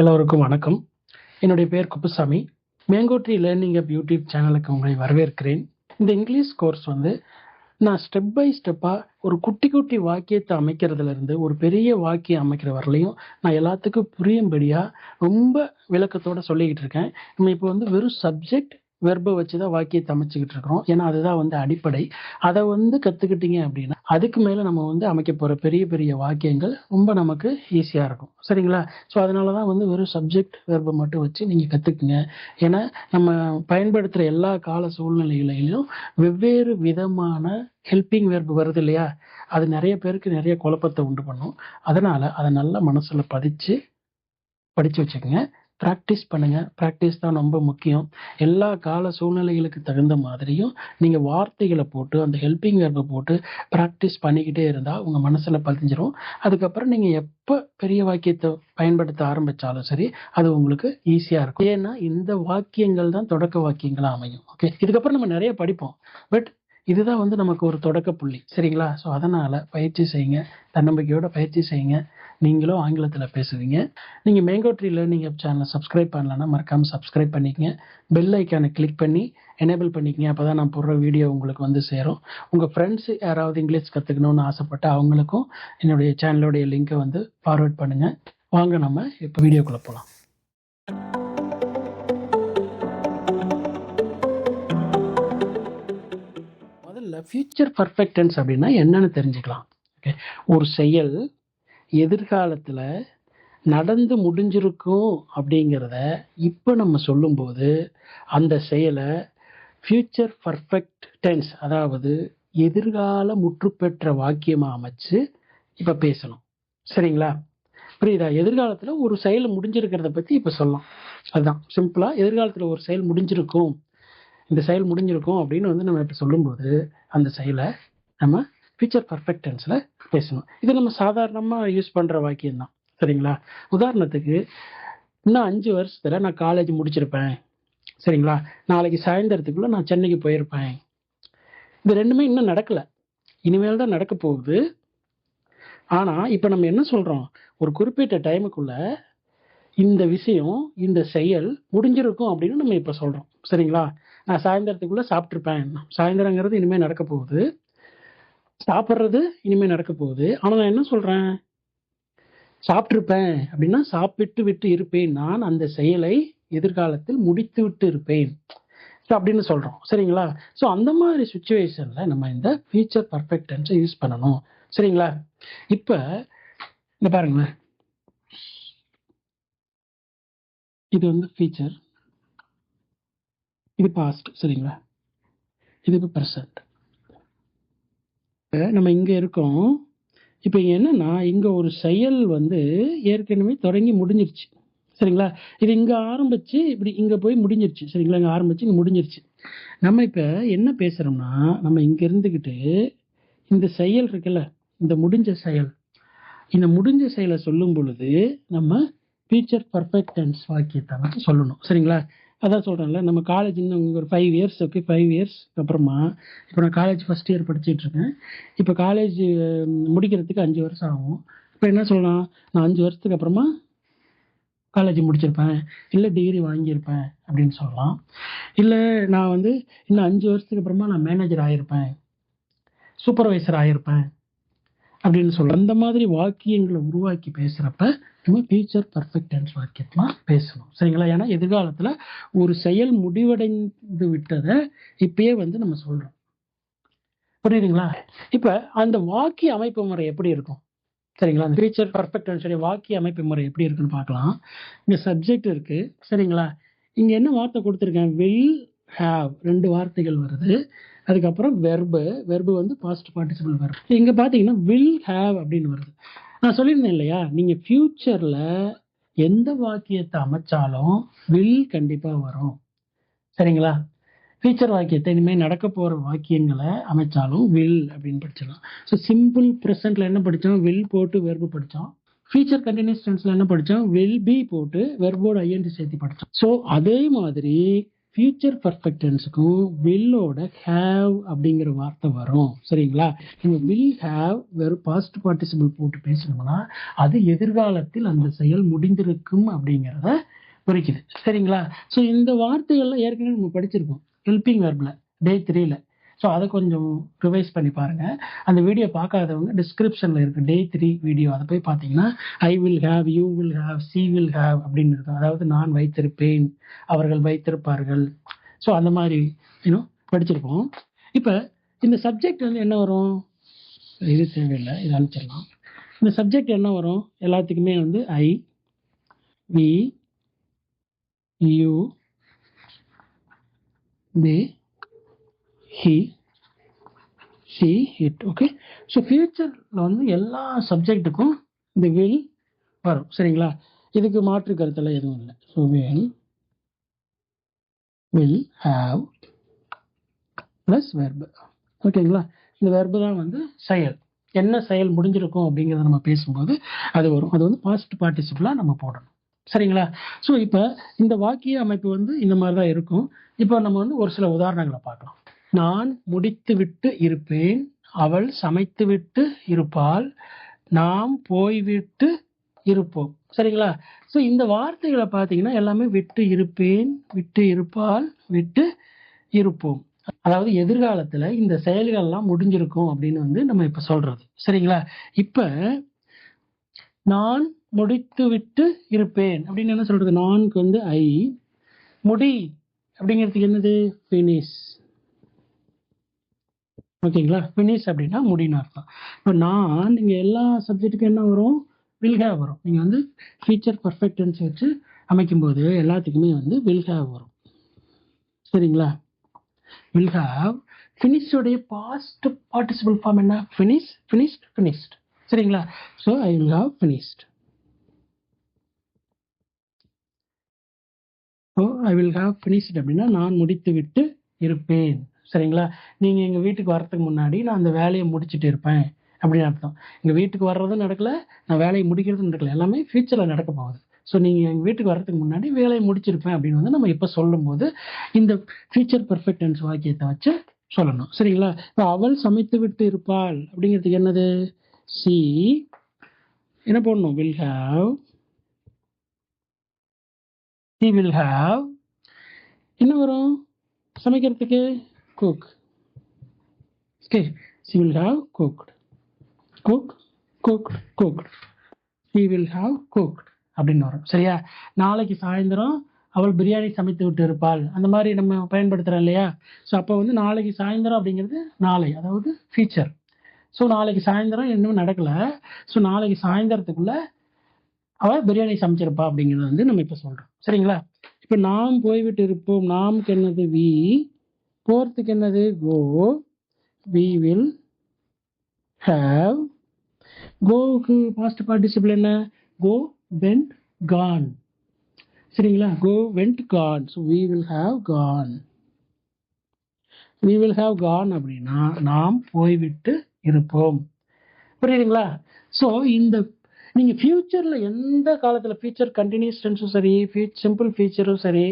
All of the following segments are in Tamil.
எல்லோருக்கும் வணக்கம். என்னுடைய பேர் Kuppusamy. Mango tree learning app YouTube சேனலுக்கு உங்களை வரவேற்கிறேன். இந்த இங்கிலீஷ் கோர்ஸ் வந்து நான் ஸ்டெப் பை ஸ்டெப்பாக ஒரு குட்டி குட்டி வாக்கியத்தை அமைக்கிறதுலேருந்து ஒரு பெரிய வாக்கியம் அமைக்கிற வரலையும் நான் எல்லாத்துக்கும் புரியும்படியாக ரொம்ப விளக்கத்தோடு சொல்லிக்கிட்டு இருக்கேன். நம்ம இப்போ வந்து வெறும் சப்ஜெக்ட் வெர்பை வச்சு தான் வாக்கியத்தை அமைச்சுக்கிட்டு இருக்கிறோம். ஏன்னா அதுதான் வந்து அடிப்படை. அதை வந்து கற்றுக்கிட்டீங்க அப்படின்னா அதுக்கு மேலே நம்ம வந்து அமைக்க போகிற பெரிய பெரிய வாக்கியங்கள் ரொம்ப நமக்கு ஈஸியாக இருக்கும். சரிங்களா? ஸோ அதனால தான் வந்து வெறும் சப்ஜெக்ட் வெர்பை மட்டும் வச்சு நீங்கள் கற்றுக்குங்க ஏன்னா நம்ம பயன்படுத்துகிற எல்லா கால சூழ்நிலைகளிலும் வெவ்வேறு விதமான ஹெல்பிங் வெர்பு வருது இல்லையா? அது நிறைய பேருக்கு நிறைய குழப்பத்தை உண்டு பண்ணும். அதனால் அதை நல்லா மனசில் பதிச்சு படித்து வச்சுக்கோங்க. ப்ராக்டிஸ் பண்ணுங்கள் ப்ராக்டிஸ் தான் ரொம்ப முக்கியம். எல்லா கால சூழ்நிலைகளுக்கு தகுந்த மாதிரியும் நீங்கள் வார்த்தைகளை போட்டு அந்த ஹெல்பிங் வேர்பை போட்டு ப்ராக்டிஸ் பண்ணிக்கிட்டே இருந்தால் உங்கள் மனசில் பதிஞ்சிரும். அதுக்கப்புறம் நீங்கள் எப்போ பெரிய வாக்கியத்தை பயன்படுத்த ஆரம்பித்தாலும் சரி அது உங்களுக்கு ஈஸியாக இருக்கும். ஏன்னா இந்த வாக்கியங்கள் தான் தொடக்க வாக்கியங்களாக அமையும். ஓகே இதுக்கப்புறம் நம்ம நிறைய படிப்போம். பட் இதுதான் வந்து நமக்கு ஒரு தொடக்க புள்ளி. சரிங்களா? ஸோ அதனால் பயிற்சி செய்யுங்க. தன்னம்பிக்கையோட பயிற்சி செய்யுங்க. நீங்களும் ஆங்கிலத்தில் பேசுவீங்க. நீங்கள் மேங்கோட்ரி லேர்னிங் ஆப் சேனலை சப்ஸ்கிரைப் பண்ணலன்னா மறக்காமல் சப்ஸ்கிரைப் பண்ணிக்கங்க. பெல் ஐக்கானை கிளிக் பண்ணி எனேபிள் பண்ணிக்கங்க. அப்போ தான் நான் போடுற வீடியோ உங்களுக்கு வந்து சேரும். உங்கள் ஃப்ரெண்ட்ஸ் யாராவது இங்கிலீஷ் கற்றுக்கணும்னு ஆசைப்பட்டு அவங்களுக்கும் என்னுடைய சேனலோடைய லிங்கை வந்து ஃபார்வர்ட் பண்ணுங்கள் வாங்க நம்ம இப்போ வீடியோக்குள்ளே போகலாம் முதல்ல ஃபியூச்சர் பர்ஃபெக்டன்ஸ் அப்படின்னா என்னன்னு தெரிஞ்சுக்கலாம். ஓகே ஒரு செயல் எதிர்காலத்தில் நடந்து முடிஞ்சிருக்கும் அப்படிங்கிறத இப்போ நம்ம சொல்லும்போது அந்த செயலை ஃபியூச்சர் பர்ஃபெக்ட் டென்ஸ் அதாவது எதிர்கால முற்றுப்பெற்ற வாக்கியமாக அமைச்சு இப்போ பேசணும். சரிங்களா? புரியுதா? எதிர்காலத்தில் ஒரு செயல் முடிஞ்சிருக்கிறத பற்றி இப்போ சொல்லலாம். அதுதான் சிம்பிளாக எதிர்காலத்தில் ஒரு செயல் முடிஞ்சிருக்கும். இந்த செயல் முடிஞ்சிருக்கும் அப்படின்னு வந்து நம்ம இப்போ சொல்லும்போது அந்த செயலை நம்ம ஃபியூச்சர் பர்ஃபெக்ட் டென்ஸில் பேசணும். இது நம்ம சாதாரணமாக யூஸ் பண்ணுற வாக்கியம் தான் சரிங்களா? உதாரணத்துக்கு இன்னும் அஞ்சு வருஷத்தில் நான் காலேஜ் முடிச்சிருப்பேன். சரிங்களா? நாளைக்கு சாயந்தரத்துக்குள்ளே நான் சென்னைக்கு போயிருப்பேன். இது ரெண்டுமே இன்னும் நடக்கலை. இனிமேல் தான் நடக்க போகுது. ஆனால் இப்போ நம்ம என்ன சொல்கிறோம் ஒரு குறிப்பிட்ட டைமுக்குள்ள இந்த விஷயம் இந்த செயல் முடிஞ்சிருக்கும் அப்படின்னு நம்ம இப்போ சொல்கிறோம் சரிங்களா? நான் சாயந்தரத்துக்குள்ளே சாப்பிட்ருப்பேன் சாயந்தரங்கிறது இனிமேல் நடக்க போகுது. சாப்பிட்றது இனிமேல் நடக்க போகுது. ஆனால் நான் என்ன சொல்கிறேன் சாப்பிட்ருப்பேன் அப்படின்னா சாப்பிட்டு விட்டு இருப்பேன். நான் அந்த செயலை எதிர்காலத்தில் முடித்து விட்டு இருப்பேன். ஸோ அப்படின்னு சொல்கிறோம் சரிங்களா? ஸோ அந்த மாதிரி சுச்சுவேஷனில் நம்ம இந்த ஃபியூச்சர் பர்ஃபெக்ட் டென்ஸை யூஸ் பண்ணணும். சரிங்களா? இப்போ இந்த பாருங்களேன். இது வந்து ஃபீச்சர் இது பாஸ்ட் சரிங்களா? இது இப்போ ப்ரெசண்ட் நம்ம இங்கே இருக்கோம். இப்போ என்னன்னா இங்கே ஒரு செயல் வந்து ஏற்கனவே தொடங்கி முடிஞ்சிருச்சு. சரிங்களா? இது இங்கே ஆரம்பிச்சு இப்படி இங்கே போய் முடிஞ்சிருச்சு. சரிங்களா? இங்கே ஆரம்பிச்சு இங்கே முடிஞ்சிருச்சு. நம்ம இப்போ என்ன பேசுகிறோம்னா நம்ம இங்கே இருந்துக்கிட்டு இந்த செயல் இருக்குல்ல இந்த முடிஞ்ச செயல் இந்த முடிஞ்ச செயலை சொல்லும் பொழுது நம்ம ஃபியூச்சர் பர்ஃபெக்ட் டென்ஸ் வாக்கியத்தை வந்து சொல்லணும். சரிங்களா? அதான் சொல்கிறேன்ல நம்ம காலேஜ் இன்னும் ஒரு ஃபைவ் இயர்ஸ் ஓகே ஃபைவ் இயர்ஸ்க்கு அப்புறமா இப்போ நான் காலேஜ் ஃபஸ்ட் இயர் படிச்சுட்டு இருக்கேன். இப்போ காலேஜ் முடிக்கிறதுக்கு அஞ்சு வருஷம் ஆகும். இப்போ என்ன சொல்லலாம்? நான் அஞ்சு வருஷத்துக்கு அப்புறமா காலேஜ் முடிச்சிருப்பேன். இல்லை டிகிரி வாங்கியிருப்பேன் அப்படின்னு சொல்லலாம். இல்லை நான் வந்து இன்னும் அஞ்சு வருஷத்துக்கு அப்புறமா நான் மேனேஜர் ஆகிருப்பேன் சூப்பர்வைசர் ஆகிருப்பேன் அப்படின்னு சொல்லலாம். அந்த மாதிரி வாக்கியங்களை உருவாக்கி பேசுகிறப்ப நம்ம ஃபியூச்சர் பர்ஃபெக்ட் டென்ஸ் வாக்கியத்தெலாம் பேசணும். சரிங்களா? ஏன்னா எதிர்காலத்தில் ஒரு செயல் முடிவடைந்து விட்டதை இப்பயே வந்து நம்ம சொல்கிறோம் புரியுதுங்களா? இப்போ அந்த வாக்கிய அமைப்பு முறை எப்படி இருக்கும்? சரிங்களா? அந்த ஃபியூச்சர் பர்ஃபெக்ட் டென்ஸுடைய வாக்கிய அமைப்பு முறை எப்படி இருக்குன்னு பார்க்கலாம். இங்கே சப்ஜெக்ட் இருக்குது சரிங்களா? இங்கே என்ன வார்த்தை கொடுத்துருக்கேன்? வில் ஹாவ் ரெண்டு வார்த்தைகள் வருது. அதுக்கப்புறம் வெர்பு வெர்பு வந்து பாஸ்ட் பார்ட்டிசிபிள் வெர்பு இங்கே பார்த்தீங்கன்னா வில் ஹேவ் அப்படின்னு வருது. நான் சொல்லியிருந்தேன் இல்லையா? நீங்கள் ஃப்யூச்சரில் எந்த வாக்கியத்தை அமைச்சாலும் வில் கண்டிப்பாக வரும். சரிங்களா? ஃபியூச்சர் வாக்கியத்தை இனிமேல் நடக்க போற வாக்கியங்களை அமைச்சாலும் வில் அப்படின்னு படிச்சிடலாம். ஸோ சிம்பிள் ப்ரெசென்ட்டில் என்ன படித்தோம் வில் போட்டு வெர்பு படித்தோம் ஃபியூச்சர் கண்டினியூஸ் டென்ஸ்ல என்ன படித்தோம் வில் பி போட்டு வெர்போட ஐஎன்டி சேர்த்து படித்தோம் ஸோ அதே மாதிரி ஃபியூச்சர் பர்ஃபெக்டன்ஸுக்கும் வில்லோட ஹேவ் அப்படிங்கிற வார்த்தை வரும். சரிங்களா? நீங்க வில் ஹேவ் வெறும் பாஸ்ட் பார்ட்டிசிபிள் போட்டு பேசணும்னா அது எதிர்காலத்தில் அந்த செயல் முடிந்திருக்கும் அப்படிங்கிறத குறிக்குது. சரிங்களா? ஸோ இந்த வார்த்தைகள்லாம் ஏற்கனவே நம்ம படிச்சிருக்கோம். ஹெல்பிங் வெர்பில் டே த்ரீல ஸோ அதை கொஞ்சம் ரிவைஸ் பண்ணி பாருங்கள் அந்த வீடியோ பார்க்காதவங்க டிஸ்கிரிப்ஷனில் இருக்குது டே த்ரீ வீடியோ அதை போய் பார்த்தீங்கன்னா I will have you will have she will have அப்படின்னு இருக்கும். அதாவது நான் வைத்திருப்பேன் அவர்கள் வைத்திருப்பார்கள். ஸோ அந்த மாதிரி இன்னும் படிச்சிருப்போம். இப்போ இந்த சப்ஜெக்ட் வந்து என்ன வரும்? இது தேவையில்லை இது அனுப்பிச்சிடலாம். இந்த சப்ஜெக்ட் என்ன வரும்? எல்லாத்துக்குமே வந்து I we you they he she it okay so ஃபியூச்சரில் வந்து எல்லா சப்ஜெக்ட்டுக்கும் இந்த வில் வரும் சரிங்களா? இதுக்கு மாற்று கருத்தெல்லாம் எதுவும் இல்லை. So will will have plus verb ஓகேங்களா? இந்த வெர்பு தான் வந்து செயல். என்ன செயல் முடிஞ்சிருக்கும் அப்படிங்கிறத நம்ம பேசும்போது அது வரும். அது வந்து பாஸ்ட் பார்ட்டிசிபிளாக நம்ம போடணும். சரிங்களா? ஸோ இப்போ இந்த வாக்கிய அமைப்பு வந்து இந்த மாதிரி தான் இருக்கும். இப்போ நம்ம வந்து ஒரு சில உதாரணங்களை பார்க்கலாம். நான் முடித்துவிட்டு இருப்பேன் அவள் சமைத்துவிட்டு இருப்பாள் நாம் போய்விட்டு இருப்போம். சரிங்களா? ஸோ இந்த வார்த்தைகளை பார்த்தீங்கன்னா எல்லாமே விட்டு இருப்பேன் விட்டு இருப்பால் விட்டு இருப்போம். அதாவது எதிர்காலத்தில் இந்த செயல்கள்லாம் முடிஞ்சிருக்கும் அப்படின்னு வந்து நம்ம இப்போ சொல்றது. சரிங்களா? இப்போ நான் முடித்து விட்டு இருப்பேன். அப்படின்னு என்ன சொல்றது? நான்கு வந்து ஐ. முடி. அப்படிங்கிறதுக்கு என்னது? ஃபினிஷ் ஓகேங்களா? ஃபினிஷ் அப்படின்னா முடின்னு அர்த்தம். இப்போ நான் நீங்கள் எல்லா சப்ஜெக்ட்டுக்கும் என்ன வரும்? வில் ஹேவ் வரும். நீங்கள் வந்து ஃபியூச்சர் பர்ஃபெக்ட் டென்ஸ் வச்சு அமைக்கும்போது எல்லாத்துக்குமே வந்து வில் ஹேவ் வரும். சரிங்களா? வில் ஹாவ் ஃபினிஷோடைய பாஸ்ட் பார்ட்டிசிபிள் ஃபார்ம் என்ன? ஃபினிஷ் ஃபினிஷ்ட் ஃபினிஷ்ட் சரிங்களா? So I will have finished so I will have finished அப்படின்னா நான் முடித்து விட்டு இருப்பேன். சரிங்களா? நீங்கள் எங்கள் வீட்டுக்கு வர்றதுக்கு முன்னாடி நான் அந்த வேலையை முடிச்சுட்டு இருப்பேன். அப்படின்னு அர்த்தம். எங்கள் வீட்டுக்கு வர்றதும் நடக்கல நான் வேலையை முடிக்கிறதும் நடக்கல. எல்லாமே ஃபியூச்சரில் நடக்க போகுது. ஸோ நீங்கள் எங்கள் வீட்டுக்கு வர்றதுக்கு முன்னாடி வேலையை முடிச்சிருப்பேன் அப்படின்னு வந்து நம்ம இப்போ சொல்லும்போது இந்த ஃபியூச்சர் பர்ஃபெக்ட் டென்ஸ் வாக்கியத்தை வச்சு சொல்லணும். சரிங்களா? இப்போ அவள் சமைத்து விட்டு இருப்பாள் அப்படிங்கிறதுக்கு என்னது? சி என்ன போடணும்? Will have she will have என்ன வரும்? சமைக்கிறதுக்கு? Cook Okay, she will have cooked. Cook cook cooked. She will have cooked. அப்படின்னு வரும். சரியா? நாளைக்கு சாயந்தரம் அவள் பிரியாணி சமைத்து விட்டு இருப்பாள். அந்த மாதிரி நம்ம பயன்படுத்துகிறோம் இல்லையா? ஸோ அப்போ வந்து நாளைக்கு சாயந்தரம் அப்படிங்கிறது நாளை அதாவது ஃபியூச்சர் ஸோ நாளைக்கு சாயந்தரம் இன்னும் நடக்கலை. ஸோ நாளைக்கு சாயந்தரத்துக்குள்ள அவள் பிரியாணி சமைச்சிருப்பா அப்படிங்கிறது வந்து நம்ம இப்போ சொல்கிறோம் சரிங்களா? இப்போ நாம் போய்விட்டு இருப்போம். நாம் என்னது வி? ஃபோர்த்துக்கு என்னது? கோ வி வில் ஹேவ் கோவுக்கு பாஸ்ட் பார்ட்டிசிபிள் என்ன? கோ வெண்ட் கான் சரிங்களா? Go went gone so we will have gone we will have gone அப்படின்னா நாம் போய்விட்டு இருப்போம். புரியுதுங்களா? ஸோ இந்த நீங்கள் ஃப்யூச்சரில் எந்த காலத்தில் ஃபியூச்சர் கண்டினியூஸ் டென்ஸும் சரி சிம்பிள் ஃபியூச்சரும் சரி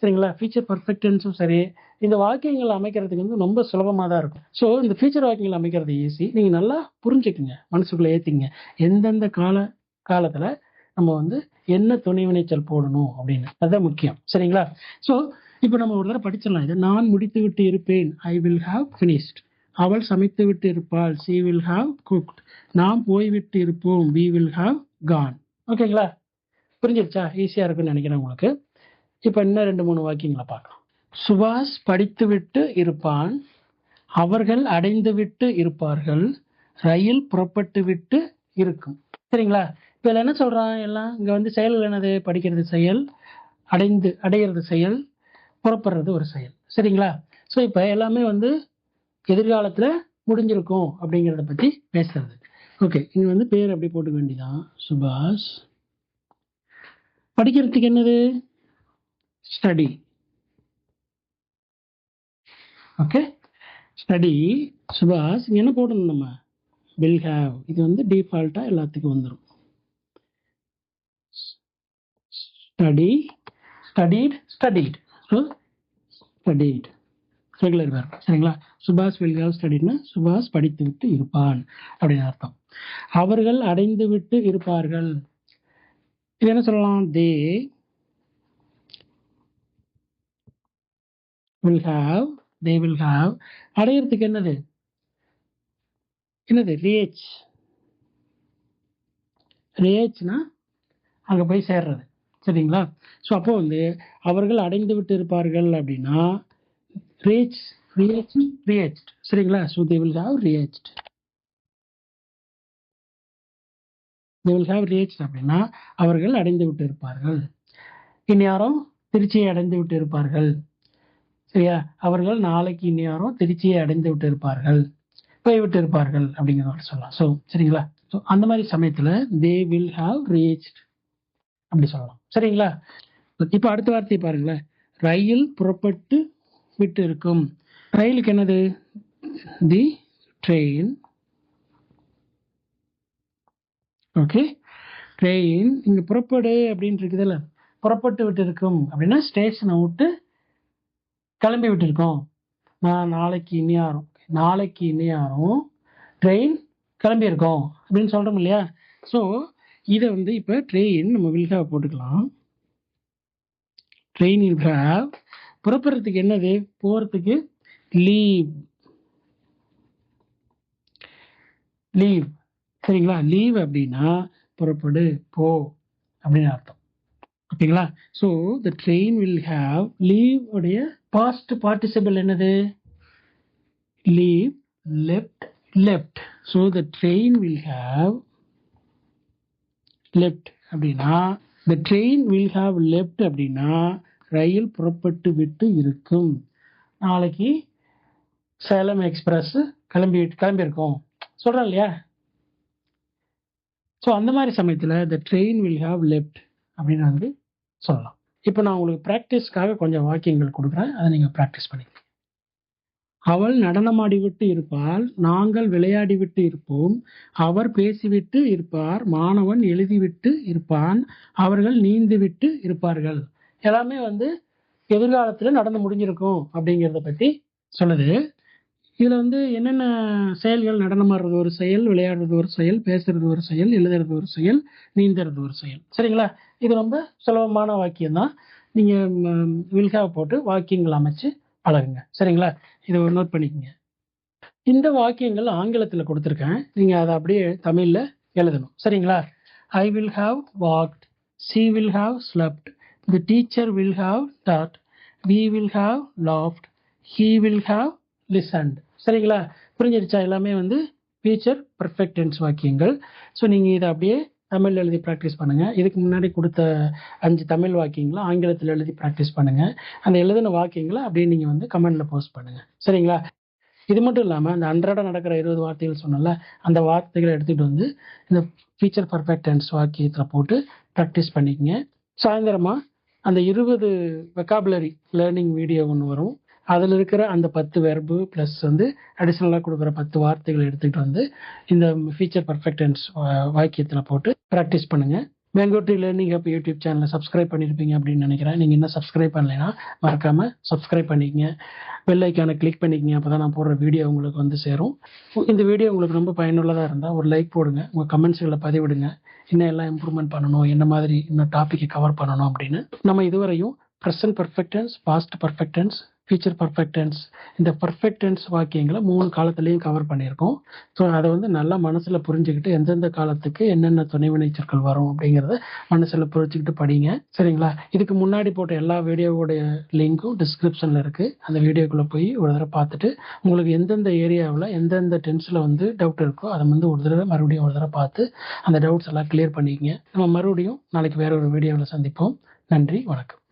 சரிங்களா? ஃபியூச்சர் பர்ஃபெக்டன்ஸும் சரி இந்த வாக்கியங்கள் அமைக்கிறதுக்கு வந்து ரொம்ப சுலபமாக தான் இருக்கும். ஸோ இந்த ஃபியூச்சர் வாக்கியங்கள் அமைக்கிறது ஈஸி நீங்கள் நல்லா புரிஞ்சுக்குங்க மனசுக்குள்ளே ஏற்றிங்க எந்தெந்த கால காலத்தில் நம்ம வந்து என்ன துணை வினைச்சல் போடணும் அப்படின்னு. அதுதான் முக்கியம். சரிங்களா? ஸோ இப்போ நம்ம ஒரு தடவை படிச்சிடலாம். இதை நான் முடித்து விட்டு இருப்பேன். ஐ வில் ஹாவ் ஃபினிஷ்ட் அவள் சமைத்து விட்டு இருப்பாள். சி வில் ஹாவ் குக்ட் நாம் போய்விட்டு இருப்போம். வி வில் ஹாவ் கான் ஓகேங்களா புரிஞ்சிருச்சா? ஈஸியாக இருக்குன்னு நினைக்கிறேன் உங்களுக்கு. இப்போ இன்னும் ரெண்டு மூணு வாக்கியங்களை பார்க்கலாம். சுபாஷ் படித்துவிட்டு இருப்பான் அவர்கள் அடைந்து விட்டு இருப்பார்கள் ரயில் புறப்பட்டு விட்டு இருக்கும். சரிங்களா? இப்போ இதில் என்ன சொல்கிறான் எல்லாம்? இங்கே வந்து செயல் என்னது? படிக்கிறது செயல் அடைந்து அடையிறது செயல் புறப்படுறது ஒரு செயல். சரிங்களா? ஸோ இப்போ எல்லாமே வந்து எதிர்காலத்தில் முடிஞ்சிருக்கும் அப்படிங்கிறத பற்றி பேசுறது. ஓகே இங்கே வந்து பேர் அப்படி போட்டுக்க வேண்டியதான் சுபாஷ். படிக்கிறதுக்கு என்னது? ஸ்டடி ஓகே ஸ்டடி சுபாஷ் என்ன போடணும் நம்ம? வில் ஹேவ் இது வந்து டிஃபால்ட்டாக எல்லாத்துக்கும் வந்துடும் study studied studied so studied regular verb சரிங்களா? சுபாஷ் வில் ஹாவ் ஸ்டடிட்னா சுபாஷ் படித்து விட்டு இருப்பான். அப்படின்னு அர்த்தம். அவர்கள் அடைந்து விட்டு இருப்பார்கள். இது என்ன சொல்லலாம்? They will have they will have அடையிறதுக்கு என்னது? என்னது? ரேச் ரேச்னா அங்கே போய் சேர்றது. சரிங்களா? ஸோ அப்போ வந்து அவர்கள் அடைந்து விட்டு இருப்பார்கள் அப்படின்னா ரீச் ரீச் ரீச் சரிங்களா? So they will have reached they will have reach அப்படின்னா அவர்கள் அடைந்து விட்டு இருப்பார்கள். இந்நேரம் திருச்சியை அடைந்து விட்டு இருப்பார்கள். சரியா அவர்கள் நாளைக்கு இந்நேரம் திருச்சியை அடைந்து விட்டு இருப்பார்கள் போய்விட்டு இருப்பார்கள் அப்படிங்கிறத சொல்லலாம். ஸோ சரிங்களா? ஸோ அந்த மாதிரி சமயத்தில் தே வில் ஹாவ் ரீச் அப்படி சொல்லலாம். சரிங்களா? இப்போ அடுத்த வார்த்தையை பாருங்களேன். ரயில் புறப்பட்டு விட்டு இருக்கும் ரயிலுக்கு என்னது? தி ட்ரெயின் ஓகே ட்ரெயின் இங்கே புறப்படு அப்படின்னு இருக்குதுல்ல. புறப்பட்டு விட்டு இருக்கும் அப்படின்னா ஸ்டேஷனை விட்டு கிளம்பி விட்டுருக்கோம். நான் நாளைக்கு இனியாரும். நாளைக்கு இனியாரும் ட்ரெயின் கிளம்பியிருக்கோம். அப்படின்னு சொல்கிறோம் இல்லையா? ஸோ இதை வந்து இப்போ ட்ரெயின் நம்ம வில்ஹாவ் போட்டுக்கலாம். ட்ரெயின் வில்ஹாவ் புறப்படுறதுக்கு என்னது? போகிறதுக்கு லீவ் லீவ் சரிங்களா? லீவ் அப்படின்னா புறப்படு போ அப்படின்னு அர்த்தம். ஓகேங்களா? So the train will have leave உடைய பாஸ்ட் பார்ட்டிசிபிள் என்னது? Leave left left so the train will have left அப்படின்னா the train will have left அப்படின்னா ரயில் புறப்பட்டு விட்டு இருக்கும். நாளைக்கு சேலம் எக்ஸ்பிரஸ் கிளம்பி கிளம்பியிருக்கோம். சொல்கிறேன் இல்லையா? ஸோ அந்த மாதிரி சமயத்தில் the train will have left அப்படின்னு வந்து சொல்லலாம். இப்போ நான் உங்களுக்கு ப்ராக்டிஸ்க்காக கொஞ்சம் வாக்கியங்கள் கொடுக்குறேன். அதை நீங்கள் ப்ராக்டிஸ் பண்ணிக்கலாம் அவள் நடனமாடிவிட்டு இருப்பாள். நாங்கள் விளையாடிவிட்டு இருப்போம். அவர் பேசிவிட்டு இருப்பார். மாணவன் எழுதிவிட்டு இருப்பான். அவர்கள் நீந்துவிட்டு இருப்பார்கள். எல்லாமே வந்து எதிர்காலத்தில் நடந்து முடிஞ்சிருக்கும் அப்படிங்கிறத பற்றி சொல்லுது. இதில் வந்து என்னென்ன செயல்கள்? நடனமாடுறது ஒரு செயல் விளையாடுறது ஒரு செயல் பேசுறது ஒரு செயல் எழுதுறது ஒரு செயல் நீந்துறது ஒரு செயல். சரிங்களா? இது ரொம்ப சுலபமான வாக்கியம் தான் நீங்கள் வில்காவை போட்டு வாக்கியங்கள் அமைச்சு பழகுங்க. சரிங்களா? இதை நோட் பண்ணிக்கோங்க. இந்த வாக்கியங்கள் ஆங்கிலத்தில் கொடுத்துருக்கேன். நீங்கள் அதை அப்படியே தமிழில் எழுதணும். சரிங்களா? I will have walked she will have slept the teacher will have taught we will have laughed he will have listened சரிங்களா? புரிஞ்சிருச்சா? எல்லாமே வந்து ஃபியூச்சர் பர்ஃபெக்ட் டென்ஸ் வாக்கியங்கள். ஸோ நீங்கள் இதை அப்படியே தமிழ் எழுதி ப்ராக்டிஸ் பண்ணுங்கள் இதுக்கு முன்னாடி கொடுத்த அஞ்சு தமிழ் வாக்கியங்களை ஆங்கிலத்தில் எழுதி ப்ராக்டிஸ் பண்ணுங்கள் அந்த எழுதின வாக்கியங்களை அப்படியே நீங்கள் வந்து கமெண்டில் போஸ்ட் பண்ணுங்கள் சரிங்களா? இது மட்டும் இல்லாமல் அந்த அன்றாட நடக்கிற இருபது வார்த்தைகள் சொன்னல அந்த வார்த்தைகளை எடுத்துகிட்டு வந்து இந்த ஃபியூச்சர் பர்ஃபெக்ட் டென்ஸ் வாக்கியத்தில் போட்டு ப்ராக்டிஸ் பண்ணிக்கங்க. சாயந்தரமாக அந்த இருபது வெக்காபுலரி லேர்னிங் வீடியோ ஒன்று வரும். அதில் இருக்கிற அந்த பத்து வெர்பு ப்ளஸ் வந்து அடிஷ்னலாக கொடுக்குற பத்து வார்த்தைகளை எடுத்துகிட்டு வந்து இந்த ஃபீச்சர் பர்ஃபெக்டன்ஸ் வாக்கியத்தில் போட்டு ப்ராக்டிஸ் பண்ணுங்கள் பெங்களூர் லேர்னிங் ஹப் யூடியூப் சேனலை சப்ஸ்கிரைப் பண்ணியிருப்பீங்க அப்படின்னு நினைக்கிறேன். நீங்கள் இன்னும் சப்ஸ்கிரைப் பண்ணலைன்னா மறக்காமல் சப்ஸ்கிரைப் பண்ணிக்கங்க. பெல் ஐக்கானை கிளிக் பண்ணிக்கங்க. அப்போ தான் நான் போடுற வீடியோ உங்களுக்கு வந்து சேரும். இந்த வீடியோ உங்களுக்கு ரொம்ப பயனுள்ளதாக இருந்தால் ஒரு லைக் போடுங்க. உங்கள் கமெண்ட்ஸ்களை பதிவிடுங்க. இன்னும் எல்லாம் இம்ப்ரூவ்மெண்ட் பண்ணணும். என்ன மாதிரி இன்னும் டாப்பிக்கை கவர் பண்ணணும் அப்படின்னு. நம்ம இதுவரையும் present perfect tense past perfect tense future perfect tense இந்த பர்ஃபெக்டன்ஸ் வாக்கியங்களை மூணு காலத்துலேயும் கவர் பண்ணியிருக்கோம். ஸோ அதை வந்து நல்லா மனசில் புரிஞ்சுக்கிட்டு எந்தெந்த காலத்துக்கு என்னென்ன துணைவினை சொற்கள் வரும் அப்படிங்கிறத மனசில் புரிஞ்சுக்கிட்டு படிங்க. சரிங்களா? இதுக்கு முன்னாடி போட்ட எல்லா வீடியோவோடைய லிங்க்கும் டிஸ்கிரிப்ஷனில் இருக்குது அந்த வீடியோக்குள்ளே போய் ஒரு தடவை பார்த்துட்டு உங்களுக்கு எந்தெந்த ஏரியாவில் எந்தெந்த டென்ஸில் வந்து டவுட் இருக்கோ அதை வந்து ஒரு தடவை மறுபடியும் ஒரு தடவை பார்த்து அந்த டவுட்ஸ் எல்லாம் கிளியர் பண்ணிக்கங்க. நம்ம மறுபடியும் நாளைக்கு வேற ஒரு வீடியோவில் சந்திப்போம். நன்றி வணக்கம்.